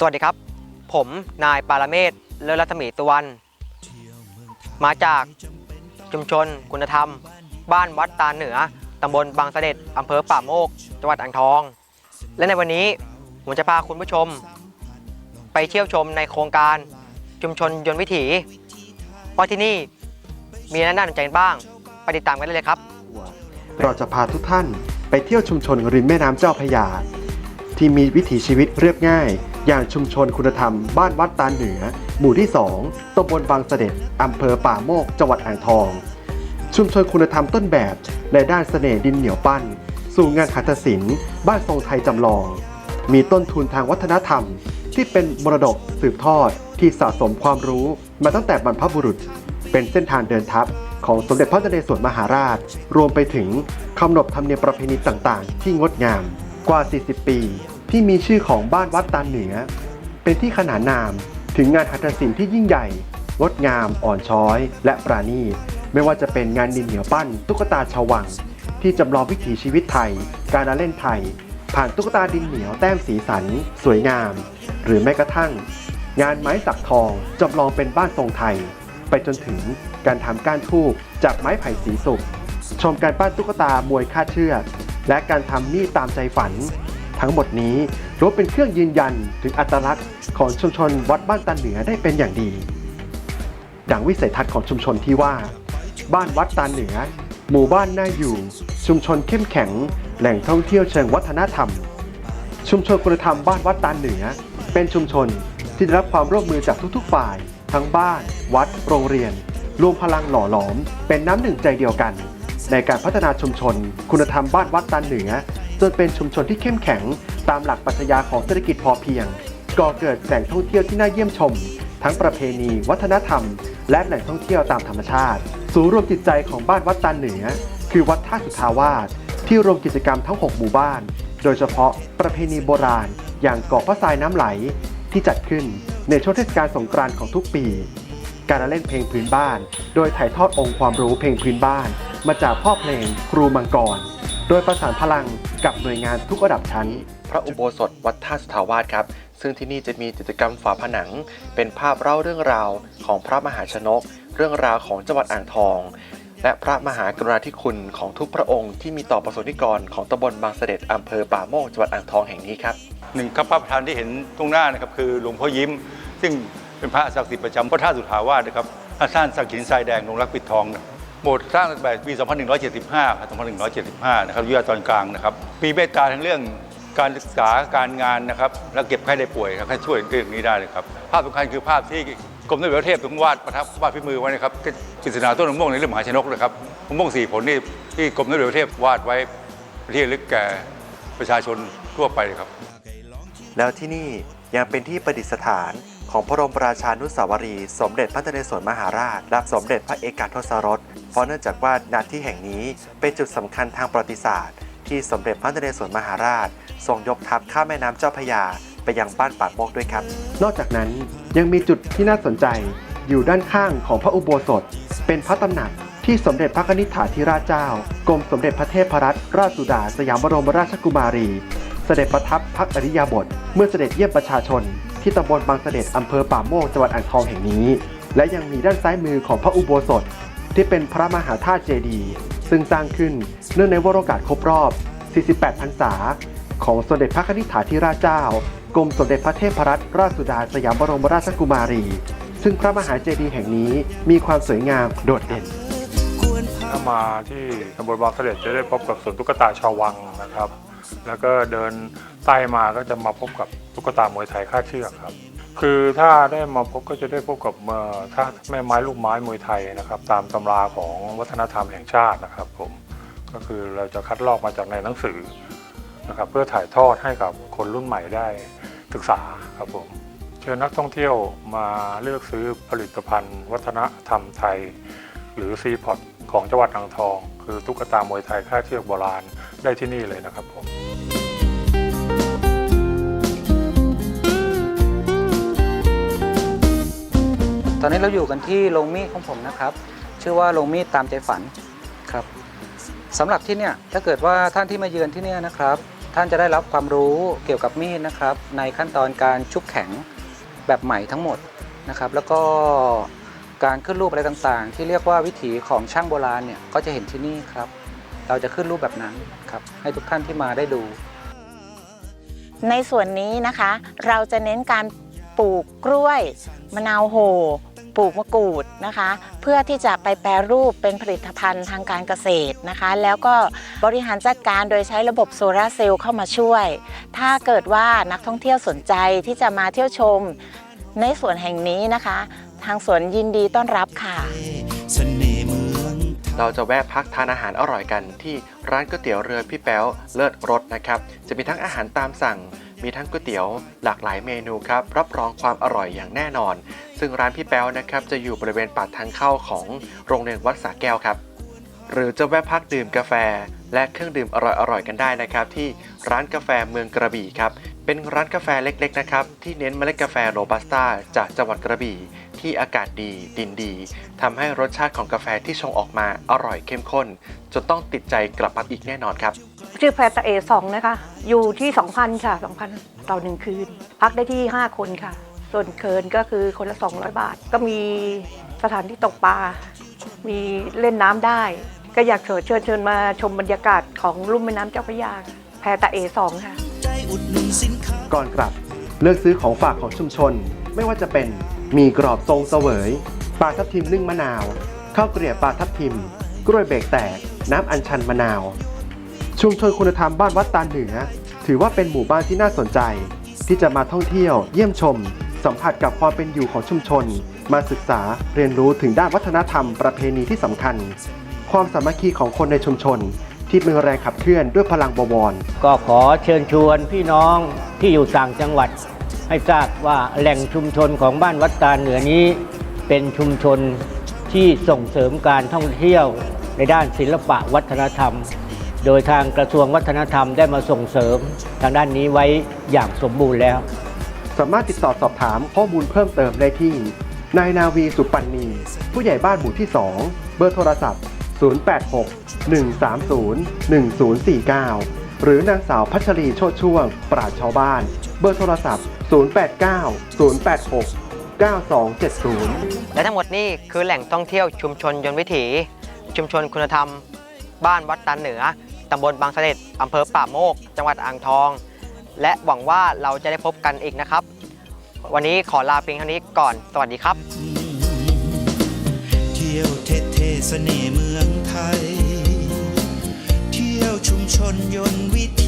สวัสดีครับ ผมนายปารเมศเลิศรัตมีตะวัน มาจากชุมชนคุณธรรม บ้านวัดตาเหนือตำบลบางเสด็จอำเภอป่าโมก จังหวัดอ่างทอง และในวันนี้ผมจะพาคุณผู้ชม ไปเที่ยวชมในโครงการชุมชนยนต์วิถีว่าที่นี่มีอะไรน่าสนใจบ้าง ไปติดตามกันได้เลยครับ เราจะพาทุกท่านไปเที่ยวชุมชนริมแม่น้ำเจ้าพระยา ที่มีวิถีชีวิตเรียบง่าย อย่างชุมชนคุณธรรมบ้านวัดตาเหนือ หมู่ที่ 2ตำบลบางเสด็จอำเภอป่าโมก จังหวัดอ่างทอง ชุมชนคุณธรรมต้นแบบในด้านเสน่ห์ดินเหนียวปั้น สู่งานหัตศิลป์บ้านทรงไทยจำลอง มีต้นทุนทางวัฒนธรรม ที่เป็นมรดกสืบทอดที่สะสมความรู้มาตั้งแต่บรรพบุรุษ เป็นเส้นทางเดินทัพของสมเด็จพระนเรศวรมหาราช รวมไปถึงคำนบธรรมเนียมประเพณีต่างๆ ที่งดงามกว่า 40 ปี ที่มีชื่อของบ้านวัดตาเหนือ เป็นที่ขนานนามถึงงานหัตถศิลป์ที่ยิ่งใหญ่ งดงาม อ่อนช้อย และปราณีตไม่ว่าจะเป็นงานดินเหนียวปั้น ตุ๊กตาชาววัง ที่จำลองวิถีชีวิตไทย การละเล่นไทย ผ่านตุ๊กตาดินเหนียวแต้มสีสัน สวยงาม หรือแม้กระทั่ง งานไม้สักทองจำลองเป็นบ้านทรงไทย ไปจนถึงการทำก้านทูบจากไม้ไผ่สีสุกชมการปั้นตุ๊กตามวยคาดเชือกและการทำมีดตามใจฝัน ทั้งหมดนี้ล้วนเป็นเครื่องยืนยันถึงอัตลักษณ์ของชุมชนวัดบ้านตันเหนือได้เป็นอย่างดี ดังวิสัยทัศน์ของชุมชนที่ว่า บ้านวัดตาลเหนือ หมู่บ้านน่าอยู่ ชุมชนเข้มแข็ง แหล่งท่องเที่ยวเชิงวัฒนธรรม ชุมชนคุณธรรมบ้านวัดตาลเหนือ เป็นชุมชนที่ได้รับความร่วมมือจากทุกๆฝ่าย ทั้งบ้าน วัด โรงเรียน รวมพลังหล่อหลอม เป็นน้ำหนึ่งใจเดียวกัน ในการพัฒนาชุมชน คุณธรรมบ้านวัดตาลเหนือ จนเป็นชุมชนที่เข้มแข็ง ตามหลักปรัชญาของเศรษฐกิจพอเพียง ก่อเกิดแหล่งท่องเที่ยวที่น่าเยี่ยมชม ทั้งประเพณี วัฒนธรรม และแหล่งท่องเที่ยวตามธรรมชาติ ศูนย์รวมจิตใจของบ้านวัดตาลเหนือ คือวัดท่าสุทาวาสที่รวมกิจกรรมทั้ง 6 หมู่บ้าน โดยเฉพาะประเพณีโบราณ อย่างเกาะพระทรายน้ำไหล ที่จัดขึ้นในช่วงเทศกาลสงกรานต์ของทุกปี การเล่นเพลงพื้นบ้าน โดยถ่ายทอดองค์ความรู้เพลงพื้นบ้าน มาจากพ่อเพลงครูมังกร โดยประสานพลังกับหน่วยงานทุกระดับชั้น พระอุโบสถวัดท่าสุทาวาสครับ ซึ่งที่นี่จะมีกิจกรรมฝาผนัง เป็นภาพเล่าเรื่องราวของพระมหาชนก เรื่องราวของจังหวัดอ่างทอง และพระมหากรุณาธิคุณของทุกพระองค์ที่มีต่อประสบนิกรของตำบลบางเสด็จอำเภอป่าโมกจังหวัดอ่างทองแห่งนี้ครับหนึ่งครับพระประธานที่เห็นตรงหน้านะครับคือหลวงพ่อยิ้ม ซึ่งเป็นพระศักดิ์สิทธิ์ประจำพระธาตุสุทาวาสนะครับท่านสร้างสักหินทรายแดงลงรักปิดทองนะ โบสถ์สร้างตั้งแต่ปี 2175ครับ2175 นะครับยุธยาตอนกลางนะครับปีเมตตาทั้งเรื่องการศึกษาการงานนะครับ และเก็บไข้ได้ป่วยครับช่วยเรื่องนี้ได้เลยครับ ภาพสำคัญคือภาพที่กรมนเรศเทพทรงวาดประทับวาดฝีมือไว้นะครับปริศนาต้นมะม่วงในเรื่องมหาชนกนะครับมะม่วงสี่ผลนี่ที่กรมนเรศเทพวาดไว้ที่ลึกแก่ประชาชนทั่วไปครับ แล้วที่นี่ยังเป็นที่ประดิษฐาน ของพระบรมราชานุสาวรีย์สมเด็จพระนเรศวรมหาราชและสมเด็จพระเอกาทศรส เพราะเนื่องจากว่าณที่แห่งนี้เป็นจุดสำคัญทางประวัติศาสตร์ ที่สมเด็จพระนเรศวรมหาราช ทรงยกทัพข้ามแม่น้ำเจ้าพระยา ไปยังบ้านป่าโมกด้วยครับ นอกจากนั้นยังมีจุดที่น่าสนใจอยู่ด้านข้างของพระอุโบสถ เป็นพระตำหนักที่สมเด็จพระนิษฐาธิราชเจ้ากรมสมเด็จพระเทพรัตนราชสุดาสยามบรมราชกุมารี เสด็จประทับพักอริยาบทเมื่อเสด็จเยี่ยมประชาชนที่ตำบลบางเสด็จอำเภอป่าโมกจังหวัดอ่างทองแห่งนี้ และยังมีด้านซ้ายมือของพระอุโบสถ ที่เป็นพระมหาธาตุเจดีย์ซึ่งสร้างขึ้นเนื่องในวโรกาสครบรอบ 48 พรรษา ของสมเด็จพระนิษฐาธิราชเจ้ากรมสมเด็จพระเทพรัตนราชสุดาสยามบรมราชกุมารี ซึ่งพระมหาเจดีย์แห่งนี้มีความสวยงามโดดเด่นถ้ามาที่ตำบลบางเสด็จจะได้พบกับสวนตุ๊กตาชาววังนะครับ แล้วก็เดินใต้มาก็จะมาพบกับตุ๊กตามวยไทยคาดเชือกครับ คือถ้าได้มาพบก็จะได้พบกับเอ่อท่าแม่ไม้ลูกไม้มวยไทยนะครับ ตามตำราของวัฒนธรรมแห่งชาตินะครับผมก็คือเราจะคัดลอกมาจากในหนังสือนะครับเพื่อถ่ายทอดให้กับคนรุ่นใหม่ได้ศึกษาครับผมเชิญนักท่องเที่ยวมาเลือกซื้อผลิตภัณฑ์ วัฒนธรรมไทย หรือซีพอตของจังหวัดอ่างทอง คือตุ๊กตามวยไทยค่าดเชือกโบราณ ได้ที่นี่เลยนะครับผมตอนนี้เราอยู่กันที่โรงมีดของผมนะครับ ชื่อว่าโรงมีดตามใจฝันครับสำหรับที่เนี่ยถ้าเกิดว่าท่านที่มาเยือนที่เนี่ยนะครับ ท่านจะได้รับความรู้เกี่ยวกับมีดนะครับ ในขั้นตอนการชุบแข็งแบบใหม่ทั้งหมดนะครับ แล้วก็การขึ้นรูปอะไรต่างๆ ที่เรียกว่าวิถีของช่างโบราณเนี่ยก็จะเห็นที่นี่ครับ เราจะขึ้นรูปแบบนั้นครับให้ทุกท่านที่มาได้ดู ในส่วนนี้นะคะ เราจะเน้นการปลูกกล้วยมะนาวโหปลูกมะกรูดนะคะ เพื่อที่จะไปแปรรูปเป็นผลิตภัณฑ์ทางการเกษตรนะคะ แล้วก็บริหารจัดการโดยใช้ระบบโซลาร์เซลล์เข้ามาช่วย ถ้าเกิดว่านักท่องเที่ยวสนใจที่จะมาเที่ยวชมในสวนแห่งนี้นะคะ ทางสวนยินดีต้อนรับค่ะ เราจะแวะพักทานอาหารอร่อยกันที่ร้านก๋วยเตี๋ยวเรือพี่แป๊วเลิศรสนะครับ จะมีทั้งอาหารตามสั่ง มีทั้งก๋วยเตี๋ยวหลากหลายเมนูครับ รับรองความอร่อยอย่างแน่นอน ซึ่งร้านพี่แป๊วนะครับจะอยู่บริเวณปากทางเข้าของโรงเรียนวัดสาแก้วครับ หรือจะแวะพักดื่มกาแฟ และเครื่องดื่มอร่อยๆกันได้นะครับ ที่ร้านกาแฟเมืองกระบี่ครับ เป็นร้านกาแฟเล็กๆนะครับที่เน้นเมล็ดกาแฟโรบัสต้าจากจังหวัดกระบี่ที่อากาศดีดินดีทำให้รสชาติของกาแฟที่ชงออกมาอร่อยเข้มข้น จนต้องติดใจกลับมาอีกแน่นอนครับ ชื่อแพรตะเอสองนะคะ อยู่ที่ 2,000 ค่ะ 2,000 ต่อหนึ่งคืน พักได้ที่ 5 คนค่ะ ส่วนเคินก็คือคนละ 200 บาท ก็มีสถานที่ตกปลา มีเล่นน้ำได้ ก็อยากเชิญเชิญมาชมบรรยากาศของลุ่มแม่น้ำเจ้าพระยาแพรตะเอสองค่ะ ก่อนกลับ เลือกซื้อของฝากของชุมชน ไม่ว่าจะเป็นมีกรอบทรงเสวยปลาทับทิมนึ่งมะนาวข้าวเกลียบปลาทับทิม กล้วยเบรกแตก น้ำอัญชันมะนาว ชุมชนคุณธรรมบ้านวัดตาเหนือ ถือว่าเป็นหมู่บ้านที่น่าสนใจ ที่จะมาท่องเที่ยว เยี่ยมชม สัมผัสกับความเป็นอยู่ของชุมชน มาศึกษาเรียนรู้ถึงด้านวัฒนธรรมประเพณีที่สำคัญ ความสามัคคีของคนในชุมชน ที่เป็นแรงขับเคลื่อนด้วยพลังบวร ก็ขอเชิญชวนพี่น้องที่อยู่ต่างจังหวัด ให้ทราบว่าแหล่งชุมชนของบ้านวัดตาลเหนือนี้ เป็นชุมชนที่ส่งเสริมการท่องเที่ยวในด้านศิลปะวัฒนธรรม โดยทางกระทรวงวัฒนธรรมได้มาส่งเสริมทางด้านนี้ไว้อย่างสมบูรณ์แล้ว สามารถติดต่อสอบถามข้อมูลเพิ่มเติมได้ที่นายนาวีสุปันนีผู้ใหญ่บ้านหมู่ที่ 2 เบอร์โทรศัพท์ 086 130 1049 หรือนางสาวพัชรีโชดช่วง ปราชชาวบ้าน เบอร์โทรศัพท์ 089 086 9270 และทั้งหมดนี่คือแหล่งท่องเที่ยวชุมชนยนต์วิถี ชุมชนคุณธรรม บ้านวัดตาลเหนือ ตำบลบางเสด็จอำเภอป่าโมก จังหวัดอ่างทอง และหวังว่าเราจะได้พบกันอีกนะครับ วันนี้ขอลาเพียงเท่านี้ก่อน สวัสดีครับ เที่ยวเท สน่ห์เมืองไทย เที่ยวชุมชนยนต์วิถี